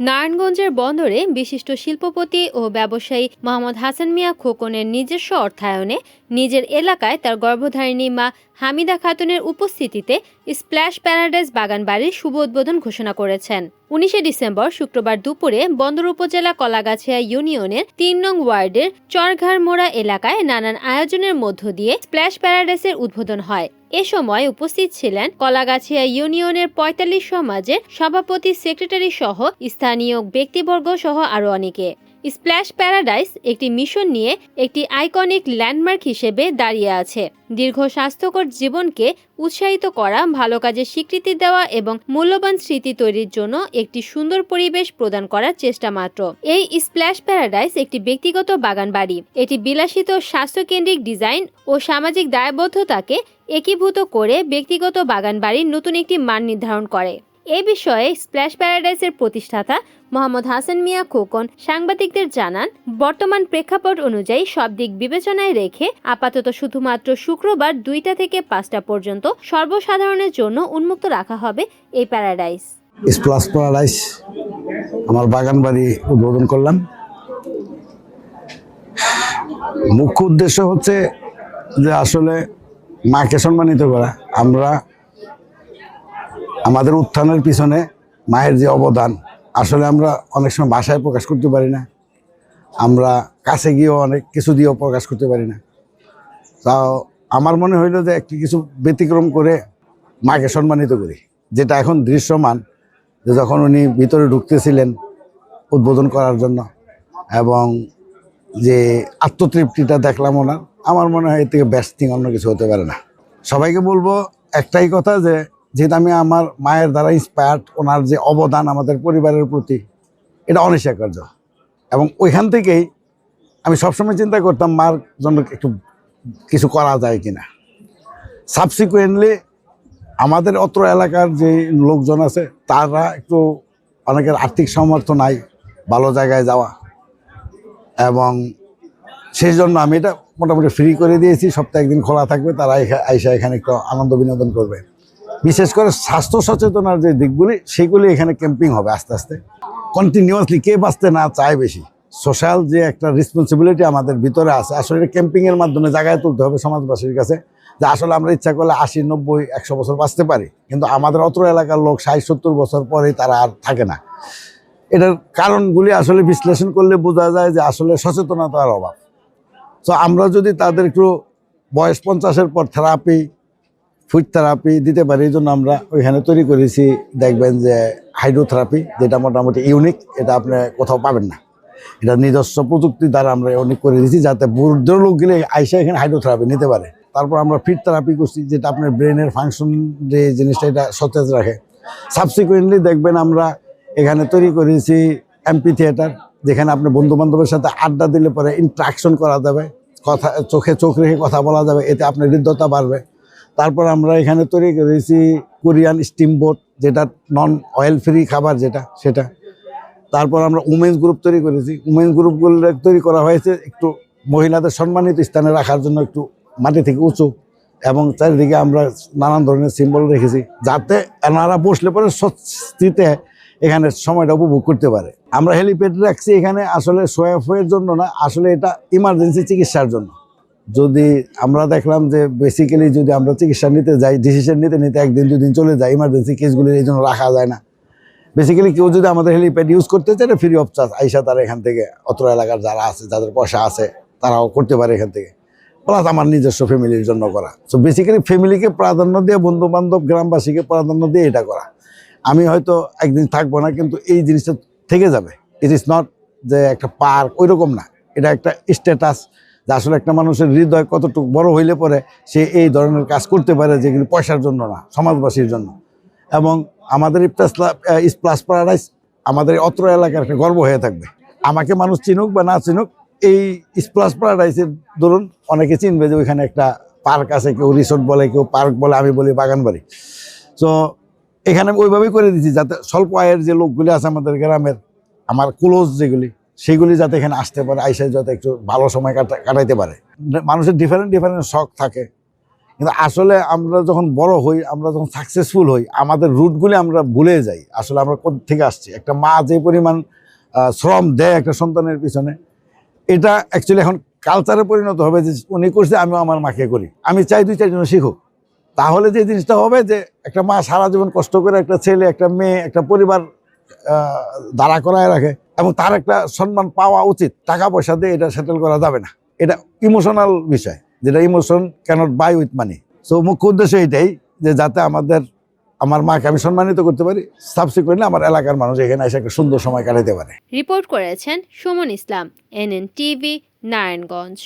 নারায়ণগঞ্জের বন্দরে বিশিষ্ট শিল্পপতি ও ব্যবসায়ী মোহাম্মদ হাসান মিয়া খোকনের নিজস্ব অর্থায়নে নিজের এলাকায় তার গর্ভধারিণী মা হামিদা খাতুনের উপস্থিতিতে স্প্ল্যাশ প্যারাডাইস বাগান বাড়ির শুভ উদ্বোধন ঘোষণা করেছেন। উনিশে ডিসেম্বর শুক্রবার দুপুরে বন্দর উপজেলা কলাগাছিয়া ইউনিয়নের তিন নং ওয়ার্ডের চরঘারমোড়া এলাকায় নানান আয়োজনের মধ্য দিয়ে স্প্ল্যাশ প্যারাডাইসের উদ্বোধন হয়। এ সময় উপস্থিত ছিলেন কলাগাছিয়া ইউনিয়নের পঁয়তাল্লিশ সমাজের সভাপতি, সেক্রেটারি সহ স্থানীয় ব্যক্তিবর্গ সহ আরও অনেকে। স্প্ল্যাশ প্যারাডাইস একটি মিশন নিয়ে একটি আইকনিক ল্যান্ডমার্ক হিসেবে দাঁড়িয়ে আছে। দীর্ঘ স্বাস্থ্যকর জীবনকে উৎসাহিত করা, ভালো কাজের স্বীকৃতি দেওয়া এবং মূল্যবান স্মৃতি তৈরির জন্য একটি সুন্দর পরিবেশ প্রদান করার চেষ্টা মাত্র। এই স্প্ল্যাশ প্যারাডাইস একটি ব্যক্তিগত বাগান বাড়ি এটি বিলাসিত, স্বাস্থ্যকেন্দ্রিক ডিজাইন ও সামাজিক দায়বদ্ধতাকে একীভূত করে ব্যক্তিগত বাগান বাড়ির নতুন একটি মান নির্ধারণ করে। এ বিষয়ে স্প্ল্যাশ প্যারাডাইসের প্রতিষ্ঠাতা মোহাম্মদ হাসান মিয়া খোকন সাংবাদিকদের জানান, বর্তমান প্রেক্ষাপট অনুযায়ী সব দিক বিবেচনায় রেখে আপাতত শুধুমাত্র শুক্রবার দুইটা থেকে পাঁচটা পর্যন্ত সর্বসাধারণের জন্য উন্মুক্ত রাখা হবে এই প্যারাডাইস। স্প্লাস প্যারাডাইস আমার বাগান বাড়ি উদ্বোধন করলাম। মুখ্য উদ্দেশ্য হচ্ছে যে আসলে মাকে সম্মানিত করা। আমরা আমাদের উত্থানের পিছনে মায়ের যে অবদান, আসলে আমরা অনেক সময় ভাষায় প্রকাশ করতে পারি না। আমরা কাছে গিয়েও অনেক কিছু দিয়েও প্রকাশ করতে পারি না। তাও আমার মনে হইল যে একটি কিছু ব্যতিক্রম করে মাকে সম্মানিত করি, যেটা এখন দৃশ্যমান, যে যখন উনি ভিতরে ঢুকতেছিলেন উদ্বোধন করার জন্য এবং যে আত্মতৃপ্তিটা দেখলাম ওনার, আমার মনে হয় এর থেকে ব্যস্তিং অন্য কিছু হতে পারে না। সবাইকে বলব একটাই কথা যে যেহেতু আমি আমার মায়ের দ্বারা ইন্সপায়ার্ড ওনার যে অবদান আমাদের পরিবারের প্রতি, এটা অনস্বীকার্য। এবং ওইখান থেকেই আমি সবসময় চিন্তা করতাম, মার জন্য একটু কিছু করা যায় কিনা। সাবসিকুয়েন্টলি আমাদের অত্র এলাকার যে লোকজন আছে, তারা একটু অনেকের আর্থিক সামর্থ্য নাই, ভালো জায়গায় যাওয়া। এবং সেই জন্য আমি এটা মোটামুটি ফ্রি করে দিয়েছি, সপ্তাহে একদিন খোলা থাকবে, তারা আইসা এখানে একটু আনন্দ বিনোদন করবে। বিশেষ করে স্বাস্থ্য সচেতনার যে দিকগুলি, সেগুলি এখানে ক্যাম্পিং হবে আস্তে আস্তে। কন্টিনিউয়াসলি কে বাঁচতে না চায় বেশি। সোশ্যাল যে একটা রেসপন্সিবিলিটি আমাদের ভিতরে আছে, আসলে এটা ক্যাম্পিংয়ের মাধ্যমে জায়গায় তুলতে হবে সমাজবাসীর কাছে, যে আসলে আমরা ইচ্ছা করলে আশি, নব্বই, একশো বছর বাঁচতে পারি। কিন্তু আমাদের অত্র এলাকার লোক ষাট, সত্তর বছর পরেই তারা আর থাকে না। এটার কারণগুলি আসলে বিশ্লেষণ করলে বোঝা যায় যে আসলে সচেতনতার অভাব। তো আমরা যদি তাদের একটু বয়স পঞ্চাশের পর থেরাপি ফুড থেরাপি দিতে পারি, এই জন্য আমরা ওইখানে তৈরি করেছি। দেখবেন যে হাইড্রোথেরাপি যেটা মোটামুটি ইউনিক এটা আপনি কোথাও পাবেন না। এটা নিজস্ব প্রযুক্তি দ্বারা আমরা অনেক করে দিয়েছি, যাতে বুদ্ধ গেলে আইসা এখানে হাইড্রোথেরাপি নিতে পারে। তারপর আমরা ফিট থেরাপি করছি, যেটা আপনার ব্রেনের ফাংশন যে জিনিসটা, এটা সতেজ রাখে। সাবসিকুয়েন্টলি দেখবেন আমরা এখানে তৈরি করেছি এমপি থিয়েটার যেখানে আপনি বন্ধু বান্ধবের সাথে আড্ডা দিলে পরে ইন্ট্রাকশন করা যাবে। কথা, চোখে চোখ রেখে কথা বলা যাবে, এতে আপনার হৃদ্যতা বাড়বে। তারপর আমরা এখানে তৈরি করেছি কোরিয়ান স্টিম বোট, যেটা নন অয়েল ফ্রি খাবার যেটা, সেটা। তারপর আমরা উমেন্স গ্রুপ তৈরি করেছি। উমেন্স গ্রুপগুলো তৈরি করা হয়েছে একটু মহিলাদের সম্মানিত স্থানে রাখার জন্য একটু মাটি থেকে উঁচু, এবং চারিদিকে আমরা নানান ধরনের সিম্বল রেখেছি, যাতে এনারা বসলে পরে স্বস্তিতে এখানে সময়টা উপভোগ করতে পারে। আমরা হেলিপ্যাড রাখছি এখানে, আসলে সোয়াফের জন্য না, আসলে এটা ইমার্জেন্সি চিকিৎসার জন্য। যদি আমরা দেখলাম যে বেসিক্যালি যদি আমরা চিকিৎসা নিতে যাই ডিসিশন নিতে নিতে একদিন, দুদিন চলে যায় ইমার্জেন্সি কেসগুলি এই জন্য রাখা যায় না। বেসিক্যালি কেউ যদি আমাদের হেলিপ্যাড ইউজ করতে চায় ফ্রি অফ চার্জ আইসা তারা এখান থেকে, অত্র এলাকার যারা আছে, যাদের পয়সা আছে, তারাও করতে পারে এখান থেকে। প্লাস আমার নিজস্ব ফ্যামিলির জন্য করা। সো বেসিক্যালি ফ্যামিলিকে প্রাধান্য দিয়ে বন্ধু বান্ধব গ্রামবাসীকে প্রাধান্য দিয়ে এটা করা। আমি হয়তো একদিন থাকব না, কিন্তু এই জিনিসটা থেকে যাবে। ইট ইজ নট যে একটা পার্ক ওই রকম না। এটা একটা স্ট্যাটাস যে আসলে একটা মানুষের হৃদয় কতটুকু বড় হইলে পরে সে এই ধরনের কাজ করতে পারে যেগুলি পয়সার জন্য না, সমাজবাসীর জন্য। এবং আমাদের প্লাস প্যারাডাইস আমাদের অত্র এলাকার একটা গর্ব হয়ে থাকবে। আমাকে মানুষ চিনুক বা না চিনুক, এই স্প্লাস প্যারাডাইসের ধরুন অনেকে চিনবে যে ওইখানে একটা পার্ক আছে, কেউ রিসোর্ট বলে, কেউ পার্ক বলে, আমি বলি বাগান বাড়ি তো এখানে আমি ওইভাবেই করে দিচ্ছি যাতে স্বল্প আয়ের যে লোকগুলি আছে আমাদের গ্রামের, আমার ক্লোজ যেগুলি সেগুলি যাতে এখানে আসতে পারে, আইসে যাতে একটু ভালো সময় কাটা, কাটাইতে পারে। মানুষের ডিফারেন্ট ডিফারেন্ট শখ থাকে। কিন্তু আসলে আমরা যখন বড় হই, আমরা যখন সাকসেসফুল হই, আমাদের রুটগুলি আমরা ভুলে যাই। আসলে আমরা থেকে আসছি? একটা মা যে পরিমাণ শ্রম দেয় একটা সন্তানের পিছনে, এটা অ্যাকচুয়ালি এখন কালচারে পরিণত হবে যে উনি করছে, আমিও আমার মাকে করি। আমি চাই দুই চারজন শিখুক। তাহলে যে জিনিসটা হবে যে, একটা মা সারা জীবন কষ্ট করে, একটা ছেলে, একটা মেয়ে, একটা পরিবার দাঁড়া করায় রাখে এবং তার একটা সম্মান পাওয়া উচিত। টাকা পয়সা দিয়ে এটা সেটেল করা যাবে না। এটা ইমোশনাল বিষয়, যেটা emotion can't buy with money so মুখ্য উদ্দেশ্য এটাই যে যাতে আমাদের, আমার মাকে আমি সম্মানিত করতে পারি সাবসিকুয়েন্টলি আমার এলাকার মানুষ এখানে এসে একটা সুন্দর সময় কাটাতে পারে। রিপোর্ট করেছেন সুমন ইসলাম এনএন টিভি নারায়ণগঞ্জ।